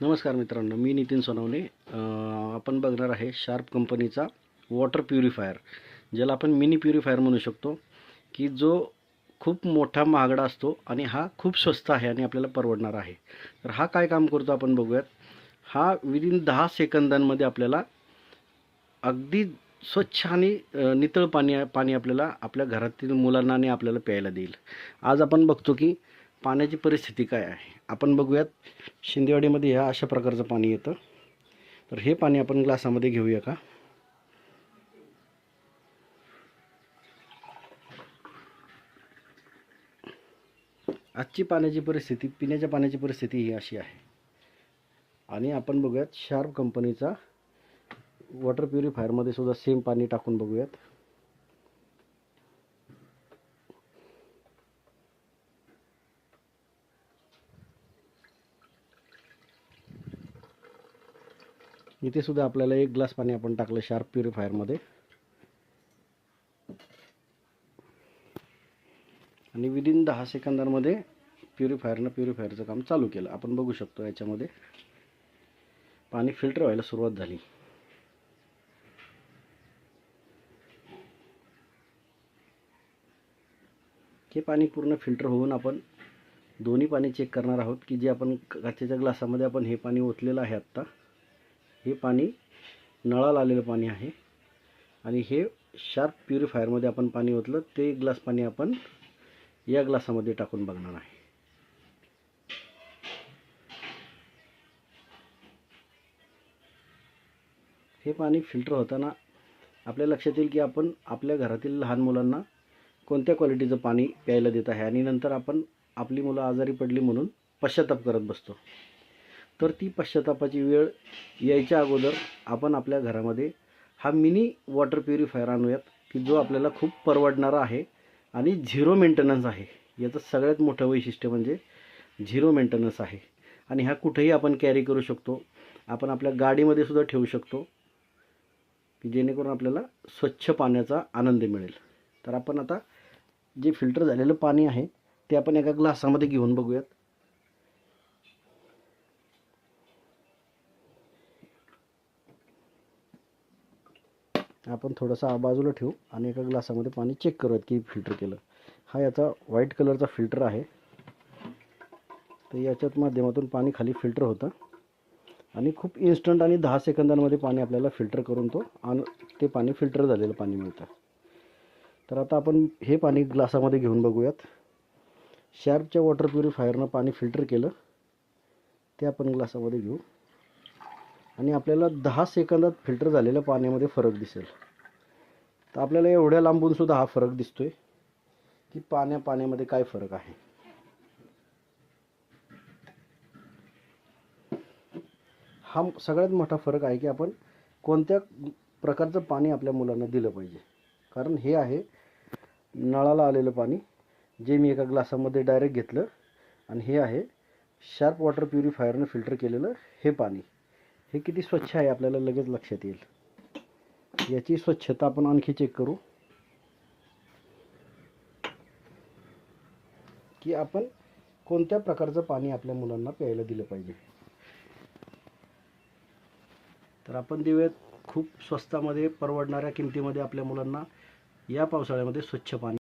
नमस्कार मित्रांनो मी नितीन सोनवणे. आपण बघणार आहे शार्प कंपनीचा वॉटर प्युरिफायर ज्याला आपण मिनी प्युरिफायर म्हणू शकतो की जो खूप मोठा महागडा असतो आणि हा खूप स्वस्त आहे आणि आपल्याला परवडणार आहे. तर हा काय काम करतो आपण बघूयात. हा विदिन दहा सेकंदांमध्ये आपल्याला अगदी स्वच्छ आणि नितळ पाणी पाणी आपल्याला आपल्या घरातील मुलांना आणि आपल्याला प्यायला देईल. आज आपण बघतो की पाण्याची परिस्थिती काय आहे? आपण बघूयात शिंदेवाडीमध्ये ह्या अशा प्रकारचं पाणी येतं. तर हे पाणी आपण ग्लासामध्ये घेऊया का? आजची पाण्याची परिस्थिती पिण्याच्या पाण्याची परिस्थिती ही अशी आहे. आणि आपण बघूयात शार्प कंपनीचा वॉटर प्युरिफायरमध्ये सुद्धा सेम पाणी टाकून बघूयात. इथे सुद्धा आपल्याला एक ग्लास पाणी आपण टाकलं शार्प प्युरिफायरमध्ये. आणि विदिन दहा सेकंदांमध्ये प्युरिफायरनं प्युरिफायरचं काम चालू केलं. आपण बघू शकतो याच्यामध्ये पाणी फिल्टर व्हायला सुरुवात झाली. हे पाणी पूर्ण फिल्टर होऊन आपण दोन्ही पाणी चेक करणार आहोत की जे आपण काचेच्या ग्लासामध्ये आपण हे पाणी ओतलेलं आहे आत्ता हे पाणी नळाला आलेलं पाणी आहे. आणि हे शार्प प्युरिफायरमध्ये आपण पाणी ओतलं ते एक ग्लास पाणी आपण या ग्लासामध्ये टाकून बघणार आहे. हे पाणी फिल्टर होताना आपल्या लक्षात येईल की आपण आपल्या घरातील लहान मुलांना कोणत्या क्वालिटीचं पाणी प्यायला देत आहे? आणि नंतर आपण आपली मुलं आजारी पडली म्हणून पश्चाताप करत बसतो. तर ती पश्चातापाची वेळ यायच्या अगोदर आपण आपल्या घरामध्ये हा मिनी वॉटर प्युरिफायर आणूयात की जो आपल्याला खूप परवडणारा आहे आणि झिरो मेंटेनन्स आहे. याचं सगळ्यात मोठं वैशिष्ट्य म्हणजे झिरो मेंटेनन्स आहे. आणि हा कुठेही आपण कॅरी करू शकतो. आपण आपल्या गाडीमध्ये सुद्धा ठेवू शकतो की जेणेकरून आपल्याला स्वच्छ पाण्याचा आनंद मिळेल. तर आपण आता जे फिल्टर झालेलं पाणी आहे ते आपण एका ग्लासामध्ये घेऊन बघूयात. आपण थोडंसं बाजूला ठेवू आणि एका ग्लासामध्ये पाणी चेक करूयात की फिल्टर केलं. हा याचा व्हाईट कलरचा फिल्टर आहे. तर याच्यात माध्यमातून पाणी खाली फिल्टर होतं. आणि खूप इन्स्टंट आणि दहा सेकंदांमध्ये पाणी आपल्याला फिल्टर करून तो आणि ते पाणी फिल्टर झालेलं पाणी मिळतं. तर आता आपण हे पाणी ग्लासामध्ये घेऊन बघूयात. शार्पच्या वॉटर प्युरिफायरनं पाणी फिल्टर केलं. ते आपण ग्लासामध्ये घेऊ. आणि आपल्याला दहा सेकंदात फिल्टर झालेल्या पाण्यामध्ये फरक दिसेल. तर आपल्याला एवढ्या लांबूनसुद्धा हा फरक दिसतो आहे की पाण्या पाण्यामध्ये काय फरक आहे. हा सगळ्यात मोठा फरक आहे की आपण कोणत्या प्रकारचं पाणी आपल्या मुलांना दिलं पाहिजे. कारण हे आहे नळाला आलेलं पाणी जे मी एका ग्लासामध्ये डायरेक्ट घेतलं आणि हे आहे शार्प वॉटर प्युरिफायरनं फिल्टर केलेलं हे पाणी. हे किती स्वच्छ आहे आपल्याला लगेच लक्षात येईल. याची स्वच्छता आपण आणखी चेक करू. की आपण कोणत्या प्रकारचं पाणी आपल्या मुलांना प्यायला दिलं पाहिजे. तर आपण देऊयात खूप स्वस्तामध्ये परवडणाऱ्या किमतीमध्ये आपल्या मुलांना या पावसाळ्यामध्ये स्वच्छ पाणी.